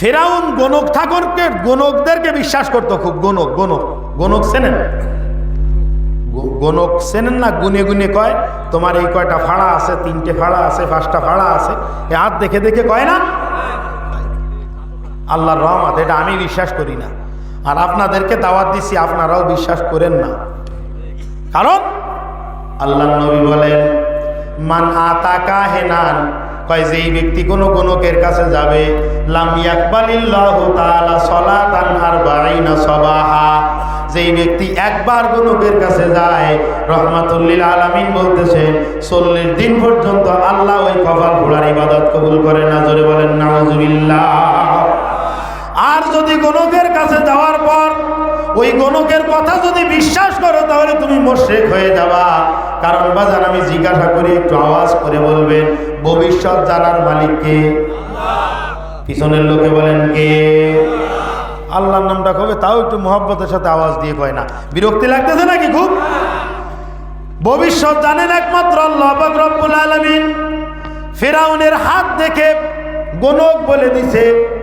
ফেরাউন গণক ঠাকুরকে গণকদেরকে বিশ্বাস করতো খুব গণক গণক গণক চেনেন? গ- গণক চেনেন না? গুনে গুনে কয়, তোমার এই কয়টা ফাড়া আছে? তিনটে ফাড়া আছে? পাঁচটা ফাড়া আছে? এ হাত দেখে দেখে কয় না? আল্লাহর রহমত, এটা আমি বিশ্বাস করি না। আর আপনাদেরকে দাওয়াত দিছি, আপনারাও বিশ্বাস করেন না। কারণ আল্লাহ নবী বলেন, মান আতাকা হেনান কয় যেই ব্যক্তি কোনো গণকের কাছে যাবে, লাম ইয়াকবালিল্লাহু তাআলা সালাতান আরবাঈনা সাবাহা। যেই ব্যক্তি একবার গণকের কাছে যায় রহমাতুল্লিল আলামিন বলতেছেন চল্লিশ দিন পর্যন্ত আল্লাহ ওই কপাল ঘোড়ার ইবাদত কবুল করে না, জোরে বলেন, নাউজুবিল্লাহ। আর যদি গণকের কাছে যাওয়ার পর, ওই গণকের কথা যদি বিশ্বাস করো, তাহলে তুমি মোশেক হয়ে যাবা। কারণ বাজান, আমি জিজ্ঞাসা করি, একটু আওয়াজ করে বলবেন ভবিষ্যৎ জানার মালিককে পিছনের লোকে বলেন কে? আল্লাহর নামটা কবে? তাও একটু মহব্বতের সাথে আওয়াজ দিয়ে কয় না। বিরক্তি লাগতেছে নাকি খুব? ভবিষ্যৎ জানেন একমাত্র আল্লাহ আলামিন। ফেরাউনের হাত দেখে গণক বলে দিছে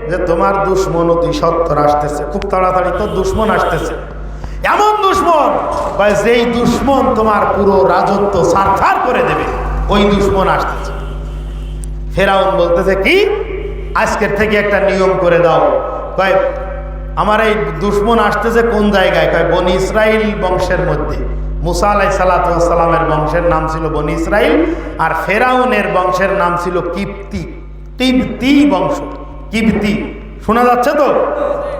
যে, তোমার দুশ্মন অতি সত্তর আসতেছে। খুব তাড়াতাড়ি তো দুশ্মন আসতেছে। এমন দুশ্মন যেই দুশ্মন তোমার পুরো রাজত্ব সারখার করে দেবে, ওই দুশ্মন আসতেছে। ফেরাউন বলতেছে, কি? আজকের থেকে একটা নিয়ম করে দাও। কয়, আমার এই দুশ্মন আসতেছে কোন জায়গায়? কয়, বনি ইসরাইল বংশের মধ্যে। মুসা আলাই সালাতামের বংশের নাম ছিল বনি ইসরাইল, আর ফেরাউনের বংশের নাম ছিল কিপ্তি কিপ্তি বংশ কিপ্তি শোনা যাচ্ছে তো?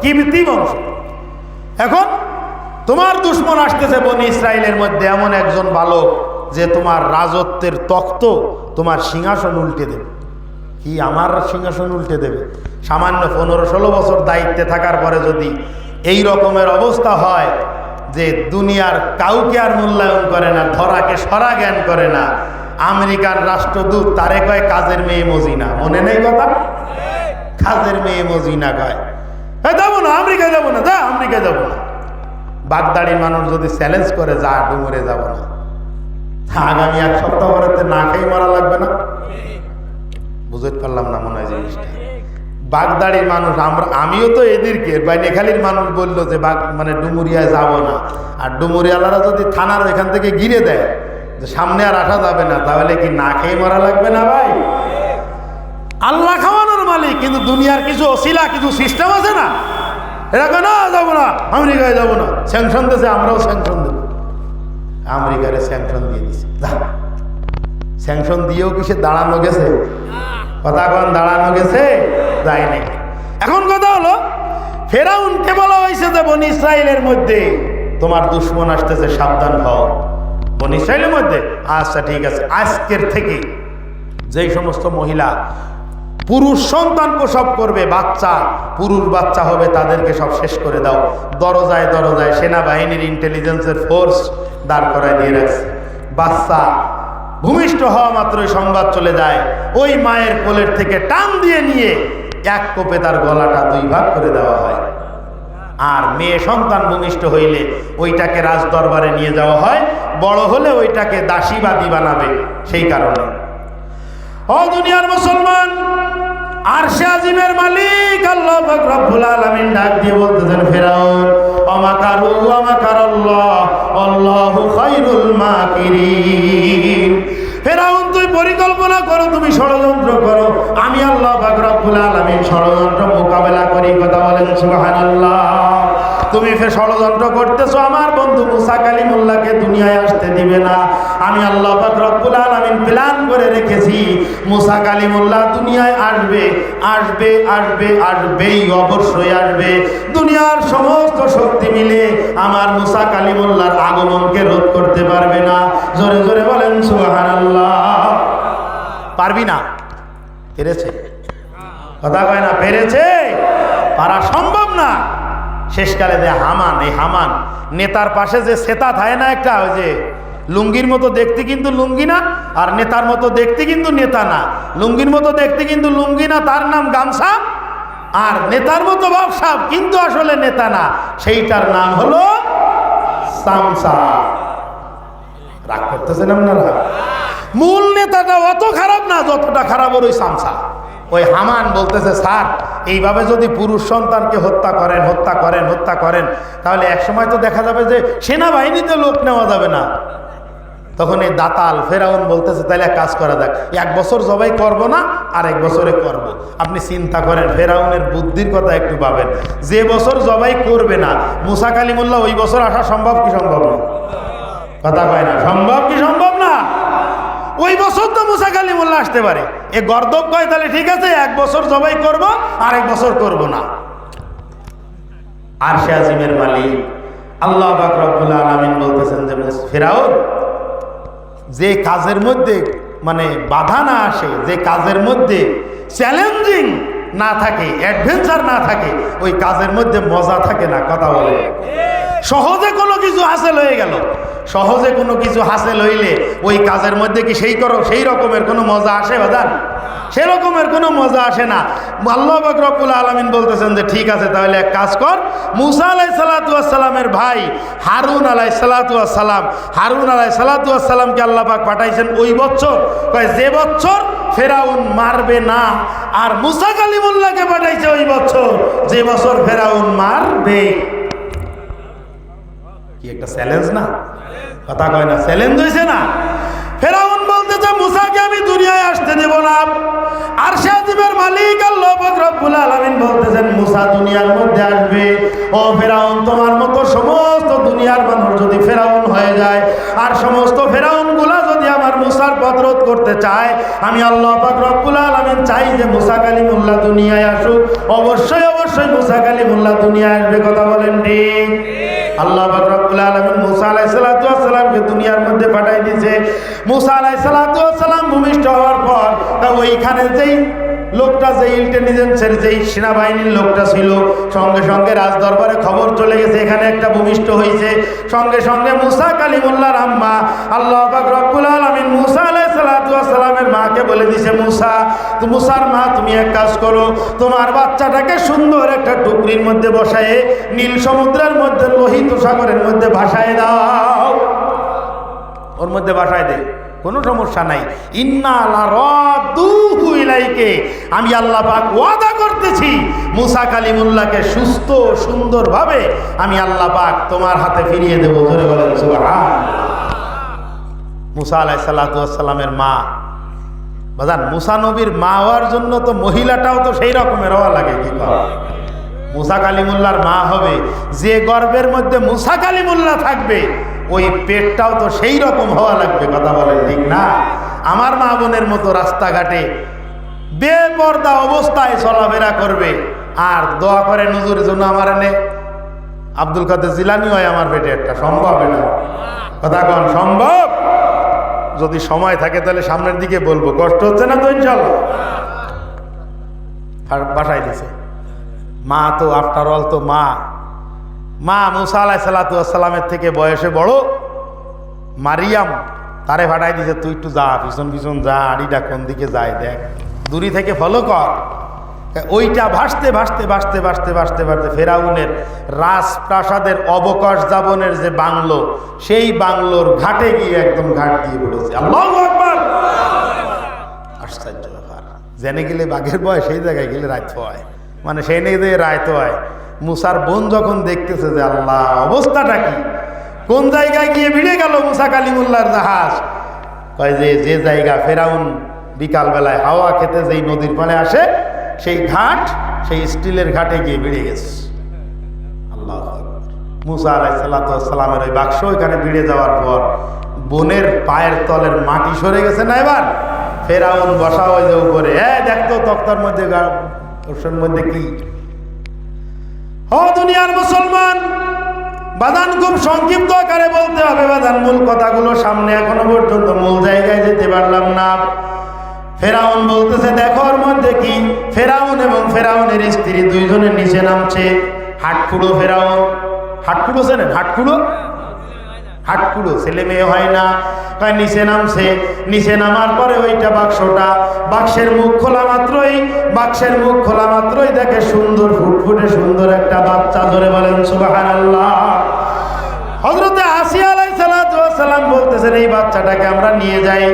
কিপ্তি বংশ। এখন তোমার দুশ্মন আসতেছে বনি ইসরায়েলের মধ্যে এমন একজন বালক যে তোমার রাজত্বের তক্ত তোমার সিংহাসন উল্টে দেবে। কি আমার সিংহাসন উল্টে দেবে? সামান্য পনেরো ষোলো বছর দায়িত্বে থাকার পরে যদি এই রকমের অবস্থা হয় যে দুনিয়ার কাউকে আর মূল্যায়ন করে না ধরাকে সরা জ্ঞান করে না আমেরিকার রাষ্ট্রদূত তারে কয় কাজের মেয়ে মজিনা। মনে নেই কথা? কাজের মেয়ে মজিনা কয়। "এ, যাব না আমেরিকায় যাব না যা আমেরিকায় যাব না। বাগদাড়ির মানুষ যদি চ্যালেঞ্জ করে যা ডুমুরে যাব না। আগামী এক সপ্তাহ পরেতে না খেয়ে মারা লাগবে না? বুঝতে পারলাম না মনে হয় জিনিসটা। বাগদাড়ির মানুষ, আমরা, আমিও তো এদেরকে বাইনেখালির মানুষ বলল যে বাগ মানে ডুমুরিয়ায় যাব না। আর ডুমুরিয়ালারা যদি থানার এখান থেকে গিরে দেয়, যে সামনে আর আসা যাবে না, তাহলে কি না খেয়ে মারা লাগবে না ভাই? আল্লাহ খাওয়ানোর মালিক, কিন্তু দুনিয়ার কিছু অশিলা, কিছু সিস্টেম আছে না? এরকম না, যাব না, আমেরিকায় যাব না। স্যাংশন দিয়েছে, আমরাও স্যাংশন দেবো। আমেরিকারে স্যাংশন দিয়ে দিছে। যা। স্যাংশন দিয়েও কি সে দাঁড়ানো গেছে? কথা কন দাঁড়ানো গেছে? যায়নি এখন কথা হলো ফেরাউনকে বলা হয়েছে যে বনি ইসরায়েলের মধ্যে। তোমার দুশ্মন আসতেছে, সাবধান হও। বনি ইসরায়েলের মধ্যে? আচ্ছা ঠিক আছে। আজকের থেকে যেই সমস্ত মহিলা, পুরুষ সন্তান প্রসব করবে, বাচ্চা, পুরুষ বাচ্চা হবে, তাদেরকে সব শেষ করে দাও। দরজায় দরজায় সেনাবাহিনীর ইন্টেলিজেন্সের ফোর্স দাঁড় করায় দিয়ে রাখছে। বাচ্চা ভূমিষ্ঠ হওয়া মাত্রই সংবাদ চলে যায়। ওই মায়ের কোলের থেকে টান দিয়ে নিয়ে এক কোপে তার গলাটা দুই ভাগ করে দেওয়া হয়। আর মেয়ে সন্তান ভূমিষ্ঠ হইলে ওইটাকে রাজ দরবারে নিয়ে যাওয়া হয়, বড় হলে ওইটাকে দাসীবাদী বানাবে সেই কারণে। ও দুনিয়ার মুসলমান আর আজিমের মালিক আল্লাহ রব্বুল আলামিন ডাক দিয়ে বলতেছেন, ফেরাউন আল্লাহ মাকিরিন। পরিকল্পনা করো, তুমি ষড়যন্ত্র করো। আমি আল্লাহ পাক রব্বুল আলামিন ষড়যন্ত্র মোকাবেলা করি, কথা বলেন সুবহানাল্লাহ। তুমি ফের ষড়যন্ত্র করতেছো, আমার বন্ধু মুসা কালিমুল্লাহকে দুনিয়ায় আসতে দিবে না। আমি আল্লাহ রব্বুল আলামিন প্ল্যান করে রেখেছি, মুসা কালিমুল্লাহ দুনিয়ায় আসবে আসবে আসবে, আসবেই, অবশ্যই আসবে। দুনিয়ার সমস্ত শক্তি মিলে আমার মুসা কালিমুল্লাহর আগমনকে রোধ করতে পারবে না। জোরে জোরে বলেন সুবহানাল্লাহ। পারবি না। পেরেছে। কথা কয় না, পেরেছে? পারা সম্ভব না। শেষকালে যে হামান, এই হামান, নেতার পাশে যে সেতা থাকে না একটা, ওই যে লুঙ্গির মতো দেখতে কিন্তু লুঙ্গি না, আর নেতার মতো দেখতে কিন্তু নেতা না। লুঙ্গির মতো দেখতে কিন্তু লুঙ্গি না, তার নাম গামছা। আর নেতার মতো ব্যবসা কিন্তু আসলে নেতা না। সেইটার নাম হলো সামসা। রাগ করতেছেন আপনারা? মূল নেতাটা অত খারাপ না, যতটা খারাপ ওর ওই সামসা। ওই হামান বলতেছে, স্যার, এইভাবে যদি পুরুষ সন্তানকে হত্যা করেন হত্যা করেন হত্যা করেন, তাহলে একসময় তো দেখা যাবে যে সেনাবাহিনীতে লোক নেওয়া যাবে না। তখন এই দাতাল ফেরাউন বলতেছে, তাহলে এক কাজ করা যাক, এক বছর জবাই করব না আর এক বছরে করব। আপনি চিন্তা করেন, ফেরাউনের বুদ্ধির কথা একটু পাবেন যে বছর জবাই করবে না, মুসা কালিমুল্লাহ ওই বছর আসা সম্ভব কি সম্ভব না? কথা কয় না, সম্ভব কি সম্ভব? ওই বছর তো মুসা কালিমুল্লাহ আসতে পারে। এ গর্দব কয়, তাহলে ঠিক আছে, এক বছর জবাই করব আর এক বছর করব না। আর সে আজিমের মালিক। আল্লাহ বাকরবুল্লা আলমিন বলতেছেন যে ফেরাউন, যে কাজের মধ্যে মানে বাধা না আসে, যে কাজের মধ্যে চ্যালেঞ্জিং না থাকে, অ্যাডভেঞ্চার না থাকে, ওই কাজের মধ্যে মজা থাকে না, কথা বলে। সহজে কোনো কিছু হাসিল হয়ে গেল। সহজে কোনো কিছু হাসিল হইলে ওই কাজের মধ্যে কি সেই করো সেই রকমের কোনো মজা আসে বাদান সেরকমের কোনো মজা আসে না। আল্লাহ বকরবুল আলমিন বলতেছেন যে, ঠিক আছে, তাহলে এক কাজ কর। মুসা আলাই সালাতামের ভাই হারুন আলাই সালাতাম হারুন আলাই সালাতামকে আল্লাহ পাক পাঠাইছেন ওই বছর। যে বছর ফেরাউন মারবে না, আর মুসা কালিমুল্লাহকে পাঠাইছে ওই বছর। যে বছর ফেরাউন মারবে কি একটা চ্যালেঞ্জ না? কথা কয় না চ্যালেঞ্জ হয়েছে না? ফেরাউন বলতেছে, মুসাকে আমি দুনিয়ায় আসতে দেব না। আর সে জীবের মালিক আল্লাহ রব্বুল আলামিন বলতেছেন, মুসা দুনিয়ার মধ্যে আসবে। ও ফেরাউন, তোমার মতো সমস্ত দুনিয়ার মানুষ যদি ফেরাউন হয়ে যায়, আর সমস্ত ফেরাউনগুলা যদি আমার মুসার পথরোধ করতে চায়, আমি আল্লাহ পাক রব্বুল আলামিন চাই যে মুসা কালিমুল্লাহ দুনিয়ায় আসুক। অবশ্যই অবশ্যই মুসা কালিমুল্লাহ দুনিয়ায় আসবে, কথা বলেন ঠিক। আল্লাহ রব্বুল আলমিন মুসা আলাই সালাতামকে দুনিয়ার মধ্যে পাঠাই দিয়েছে। মুসা আলাই ভূমিষ্ঠ হওয়ার পর তা ওইখানে যেই লোকটা যে ইন্টেলিজেন্সের যেই সেনাবাহিনীর লোকটা ছিল, সঙ্গে সঙ্গে রাজদরবারে খবর চলে গেছে, এখানে একটা ভূমিষ্ঠ হয়েছে। সঙ্গে সঙ্গে মুসা কালিমুল্লার আম্মা আল্লাহ রব্বুল আলমিন মুসা আলাই মাকে বলে দিছে মুসা মুসার মা, তুমি এক কাজ করো, তোমার বাচ্চাটাকে সুন্দর একটা টুকরির মধ্যে নীল সমুদ্রের মধ্যে, লোহিত সাগরের মধ্যে ভাসায় দাও। ওর মধ্যে ভাসায় দে, কোনো সমস্যা নাই। ইলাইকে, আমি আল্লাহ পাক ওয়াদা করতেছি, মুসা কালিমুল্লাহকে সুস্থ সুন্দরভাবে আমি আল্লাহ পাক তোমার হাতে ফিরিয়ে দেবো। ধরে বলেন সুবহান মুসা আলাই সাল্লামের মা। বাজান, মুসা নবীর মা হওয়ার জন্য তো মহিলাটাও তো সেই রকমের হওয়া লাগে, কি মুসা কালিমুল্লার মা হবে, যে গর্বের মধ্যে মুসা কালিমুল্লা থাকবে, ওই পেটটাও তো সেই রকম হওয়া লাগবে, কথা বলেন ঠিক না? আমার মা বোনের মতো রাস্তাঘাটে বেপর্দা অবস্থায় চলাফেরা করবে, আর দোয়া করে নজরের জন্য আমার এনে, আব্দুল কাদের জিলানি হয় আমার পেটে একটা, সম্ভব এটা কথা কন, সম্ভব? যদি সময় থাকে তাহলে সামনের দিকে বলব। কষ্ট হচ্ছে না তো ইনশাল্লাহ বাসায় দিছে। মা তো আফটার অল তো মা। মা মুসা আলাহ সালাতামের থেকে বয়সে বড়। মারিয়াম, তারে ভাটাই দিছে, তুই একটু যা, পিছন পিছন যা, আড়িটা কোন দিকে যায় দেখ। দূরি থেকে ফলো কর। ওইটা ভাসতে ভাসতে ভাসতে ভাসতে ভাসতে ভাসতে ফেরাউনের রাজপ্রাসাদের অবকাশ যাবনের যে বাংলো, সেই বাংলোর ঘাটে গিয়ে একদম ঘাট দিয়ে পড়েছে। আশ্চর্য ব্যাপার। জেনে গেলে বাঘের বয় সেই জায়গায় গেলে রাত হয়। মানে সেই নিয়ে দিয়ে রায়ত হয়। মুসার বোন যখন দেখতেছে যে আল্লাহ, অবস্থাটা কি? কোন জায়গায় গিয়ে ভিড়ে গেল মুসা কালিমুল্লার জাহাজ? কয় যে যে জায়গা ফেরাউন বিকালবেলায় হাওয়া খেতে যেই নদীর পানে আসে সেই ঘাট, সেই স্টিলের ঘাটে গিয়ে বেড়ে গেছে। আল্লাহ মুসা আলাই সাল্লামের ওই বাক্স ওইখানে ভিড়ে যাওয়ার পর বোনের পায়ের তলের মাটি সরে গেছে না এবার? ফেরাউন বসা হয়ে যে উপরে হ্যাঁ দেখতো তক্তার মধ্যে ওর মধ্যে কি? ও দুনিয়ার মুসলমান, বাদান খুব সংক্ষিপ্ত আকারে বলতে হবে। বাদান মূল কথাগুলো সামনে এখনও পর্যন্ত মূল জায়গায় যেতে পারলাম না। ফেরাউন বলতেছে, দেখো ওর মধ্যে কি? ফেরাউন এবং ফেরাউনের স্ত্রী দুইজনের নিচে নামছে। হাটকুড়ো ফেরাউন। হাটকুড়ো চেনেন? হাটকুড়ো? হাটকুড়ো। ছেলে মেয়ে হয় না। কয়, নিচে নামছে। নিচে নামার পরে ওইটা বাক্সটা, বাক্সের মুখ খোলা মাত্রই, বাক্সের মুখ খোলা মাত্রই দেখে সুন্দর, ফুটফুটে সুন্দর একটা বাচ্চা ধরে বলেন সুবাহান আল্লাহ হজরতে সাল্লাম বলতেছেন, এই বাচ্চাটাকে আমরা নিয়ে যাই।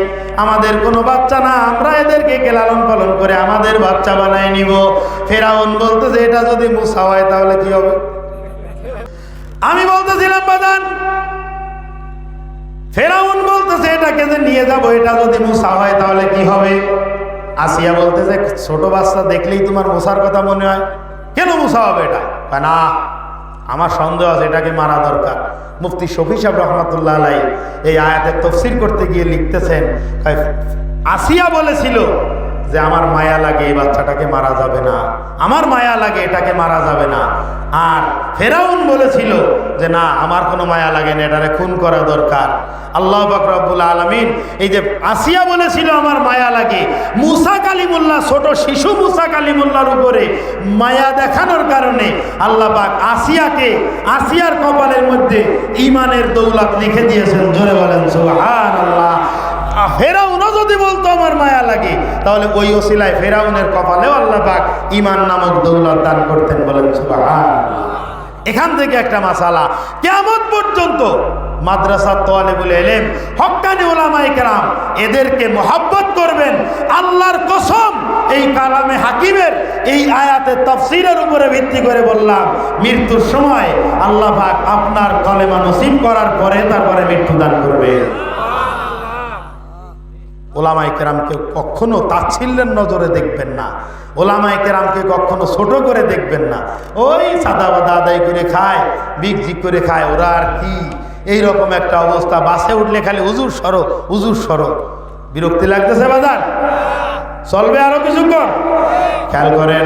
আমাদের কোনো বাচ্চা না, আমরা এদেরকে কে লালন পালন করে আমাদের বাচ্চা বানায় নিব। ফেরাউন বলতেছে, এটা যদি মুসা হয় তাহলে কি হবে? আমি বলতেছিলাম বাদান ফেরাউন বলতেছে, এটাকে যে নিয়ে যাব, এটা যদি মুসা হয় তাহলে কি হবে? আসিয়া বলতেছে, ছোট বাচ্চা দেখলেই তোমার মুসার কথা মনে হয়। কেন মুসা হবে এটা? না আমার সন্দেহ আছে এটাকে মারা দরকার? মুফতি শফি সাহেব রহমতুল্লাহ আলাই এই আয়াতের তফসির করতে গিয়ে লিখতেছেন আসিয়া বলেছিল যে আমার মায়া লাগে এই বাচ্চাটাকে মারা যাবে না। আমার মায়া লাগে এটাকে মারা যাবে না। আর ফেরাউন বলেছিল যে, না, আমার কোনো মায়া লাগে না, এটারে খুন করা দরকার। আল্লাহ বাকরাবুল আলমিন এই যে আসিয়া বলেছিল, আমার মায়া লাগে। মুসা কালিমুল্লাহ, ছোট শিশু মুসা কালিমুল্লাহর উপরে মায়া দেখানোর কারণে আল্লাহ পাক আসিয়াকে, আসিয়ার কপালের মধ্যে ইমানের দৌলত লিখে দিয়েছেন। জোরে বলেন সুবহান আল্লাহ ফেরাউনও যদি বলতো আমার মায়া লাগে, তাহলে ওই ওসিলায় ফেরাউনের কপালেও আল্লাহ পাক ইমান নামক দৌলত দান করতেন বলেন। এখান থেকে একটা মাসালা। কেমন পর্যন্ত মাদ্রাসা তোয়ালেবুল এলেম হক্কানি ওলামাই কেরাম এদেরকে মোহাব্বত করবেন। আল্লাহর কসম, এই কালামে হাকিমের এই আয়াতের তফসিরের উপরে ভিত্তি করে বললাম, মৃত্যুর সময় আল্লাহ পাক আপনার কলেমা নসিব করার পরে তারপরে মৃত্যু দান করবে। ওলামাই কেরামকে কখনো তাচ্ছিল্যের নজরে দেখবেন না। ওলামাই কেরামকে কখনো ছোট করে দেখবেন না। ওই সাদা বাদা আদায় করে খায় বিকজিক করে খায়, ওরা আর কি? এই রকম একটা অবস্থা। বাসে উঠলে খালি উজুর সরো উজুর সরো। বিরক্তি লাগতেছে বাজার? চলবে আরও কিছুক্ষণ? খেয়াল করেন